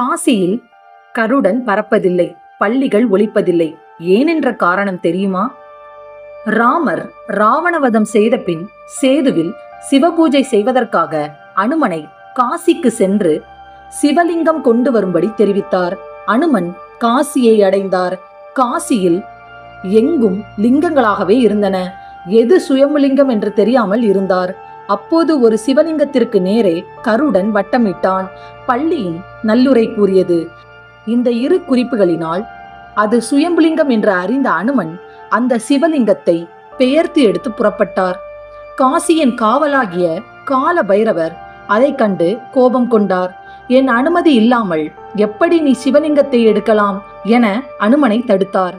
காசியில் கருடன் பறப்பதில்லை பள்ளிகள் ஒழிப்பதில்லை. ஏனென்ற காரணம் தெரியுமா? ராமர் ராவணவதம் செய்த பின் சேதுவில் சிவபூஜை செய்வதற்காக அனுமனை காசிக்கு சென்று சிவலிங்கம் கொண்டு வரும்படி தெரிவித்தார். அனுமன் காசியை அடைந்தார். காசியில் எங்கும் லிங்கங்களாகவே இருந்தன. எது சுயம்புலிங்கம் என்று தெரியாமல் இருந்தார். அப்போது ஒரு சிவலிங்கத்திற்கு நேரே கருடன் வட்டமிட்டான். பள்ளியின் நல்லுரை கூறியது இந்த இரு குறிப்புகளினால் அது சுயம்புலிங்கம் என்று அறிந்த அனுமன் அந்த சிவலிங்கத்தை பெயர்த்து எடுத்து புறப்பட்டார். காசியின் காவலாகிய கால பைரவர் அதை கண்டு கோபம் கொண்டார். என் அனுமதி இல்லாமல் எப்படி நீ சிவலிங்கத்தை எடுக்கலாம்? என அனுமனை தடுத்தார்.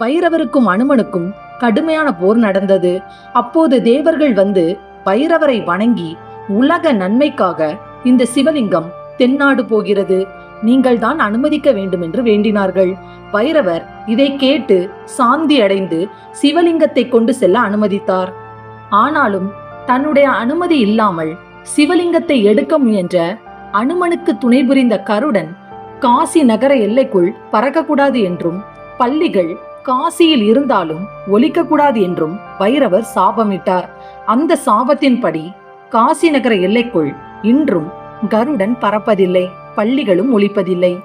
பைரவருக்கும் அனுமனுக்கும் கடுமையான போர் நடந்தது. அப்போது தேவர்கள் வந்து பைரவரை வணங்கி உலக நன்மைக்காக இந்த சிவலிங்கம் தென்னாடு போகிறது. நீங்கள் தான் அனுமதிக்க வேண்டும் என்று வேண்டினார்கள். பைரவர் இதை கேட்டு சாந்தி அடைந்து சிவலிங்கத்தை கொண்டு செல்ல அனுமதித்தார். ஆனாலும் தன்னுடைய அனுமதி இல்லாமல் சிவலிங்கத்தை எடுக்க முயன்ற அனுமனுக்கு துணை புரிந்த கருடன் காசி நகர எல்லைக்குள் பறக்கக்கூடாது என்றும் பள்ளிகள் காசியில் இருந்தாலும் ஒலிக்கக்கூடாது என்றும் பைரவர் சாபமிட்டார். அந்த சாபத்தின்படி காசி நகர எல்லைக்குள் இன்றும் கருடன் பறப்பதில்லை பள்ளிகளும் ஒழிப்பதில்லை